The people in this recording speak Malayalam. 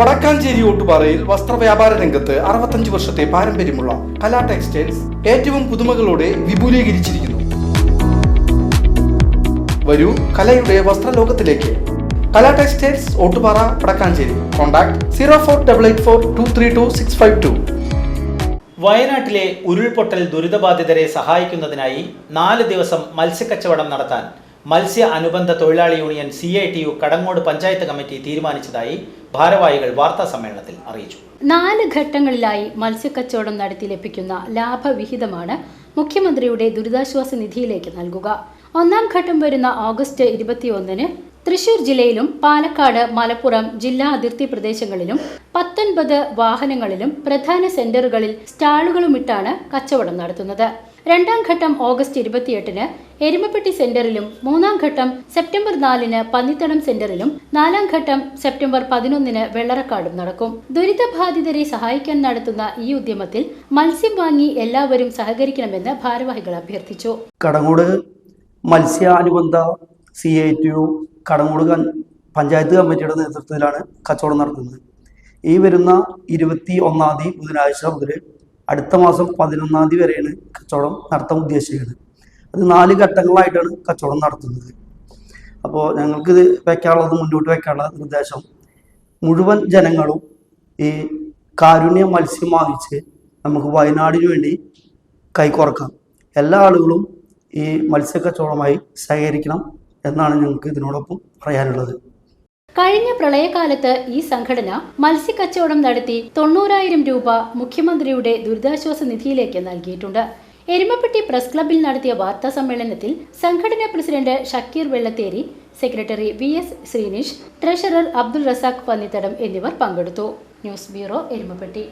വടക്കാഞ്ചേരി ഓട്ടുപാറയിൽ വസ്ത്രവ്യാപാര രംഗത്ത് അറുപത്തഞ്ച് വർഷത്തെ പാരമ്പര്യമുള്ള കലാ ടെക്സ്റ്റൈൽസ് ഏറ്റവും പുതുമകളോടെ വിപുലീകരിച്ചിരിക്കുന്നു. വരൂ കലയുടെ വസ്ത്രലോകത്തിലേക്ക്. Kala textiles Ottupara Vadakkanchery. Contact zero four double eight four two three two six five two. വയനാട്ടിലെ ഉരുൾപൊട്ടൽ ദുരിതബാധിതരെ സഹായിക്കുന്നതിനായി നാല് ദിവസം മത്സ്യക്കച്ചവടം നടത്താൻ മത്സ്യ അനുബന്ധ തൊഴിലാളി union C I T U Kadangode panchayat committee തീരുമാനിച്ചതായി ഭാരവാഹികൾ വാർത്താ സമ്മേളനത്തിൽ അറിയിച്ചു. നാല് ഘട്ടങ്ങളിലായി മത്സ്യക്കച്ചവടം നടത്തി ലഭിക്കുന്ന ലാഭവിഹിതമാണ് മുഖ്യമന്ത്രിയുടെ ദുരിതാശ്വാസ നിധിയിലേക്ക് നൽകുക. ഒന്നാം ഘട്ടം വരുന്ന ഓഗസ്റ്റ് ഇരുപത്തിയൊന്നിന് തൃശൂർ ജില്ലയിലും പാലക്കാട് മലപ്പുറം ജില്ലാ അതിർത്തി പ്രദേശങ്ങളിലും പത്തൊൻപത് വാഹനങ്ങളിലും പ്രധാന സെന്ററുകളിൽ സ്റ്റാളുകളുമിട്ടാണ് കച്ചവടം നടത്തുന്നത്. രണ്ടാം ഘട്ടം ഓഗസ്റ്റ് ഇരുപത്തിയെട്ടിന് എരുമപ്പെട്ടി സെന്ററിലും മൂന്നാം ഘട്ടം സെപ്റ്റംബർ നാലിന് പന്നിത്തടം സെന്ററിലും നാലാം ഘട്ടം സെപ്റ്റംബർ പതിനൊന്നിന് വെള്ളറക്കാടും നടക്കും. ദുരിതബാധിതരെ സഹായിക്കാൻ നടത്തുന്ന ഈ ഉദ്യമത്തിൽ മത്സ്യം വാങ്ങി എല്ലാവരും സഹകരിക്കണമെന്ന് ഭാരവാഹികൾ അഭ്യർത്ഥിച്ചു. Kadangode മത്സ്യാനുബന്ധ C I T Kadangode panchayat കമ്മിറ്റിയുടെ നേതൃത്വത്തിലാണ് കച്ചവടം നടത്തുന്നത്. ഈ വരുന്ന ഇരുപത്തി ഒന്നാം തീയതി ബുധനാഴ്ച മുതൽ അടുത്ത മാസം പതിനൊന്നാം തീയതി വരെയാണ് കച്ചവടം നടത്താൻ ഉദ്ദേശിക്കുന്നത്. അത് നാല് ഘട്ടങ്ങളായിട്ടാണ് കച്ചവടം നടത്തുന്നത്. അപ്പോൾ ഞങ്ങൾക്കിത് വെക്കാനുള്ളത് മുന്നോട്ട് വെക്കാനുള്ള നിർദ്ദേശം. മുഴുവൻ ജനങ്ങളും ഈ കാരുണ്യ മത്സ്യം വാങ്ങിച്ച് നമുക്ക് വയനാടിന് വേണ്ടി കൈകോർക്കാം എല്ലാ ആളുകളും ഈ മത്സ്യക്കച്ചവടമായി സഹകരിക്കണം എന്നാണ് ഞങ്ങൾക്ക് ഇതിനോടൊപ്പം പറയാനുള്ളത്. കഴിഞ്ഞ പ്രളയകാലത്ത് ഈ സംഘടന മത്സ്യക്കച്ചവടം നടത്തി തൊണ്ണൂറായിരം രൂപ മുഖ്യമന്ത്രിയുടെ ദുരിതാശ്വാസ നിധിയിലേക്ക് നൽകിയിട്ടുണ്ട്. എരുമപ്പെട്ടി പ്രസ് ക്ലബിൽ നടത്തിയ വാർത്താ സമ്മേളനത്തിൽ സംഘടനാ president Shakeer Vellatheri secretary V S Sreenish treasurer Abdul Razak Pannithadam എന്നിവർ പങ്കെടുത്തു. News bureau Erumapetty.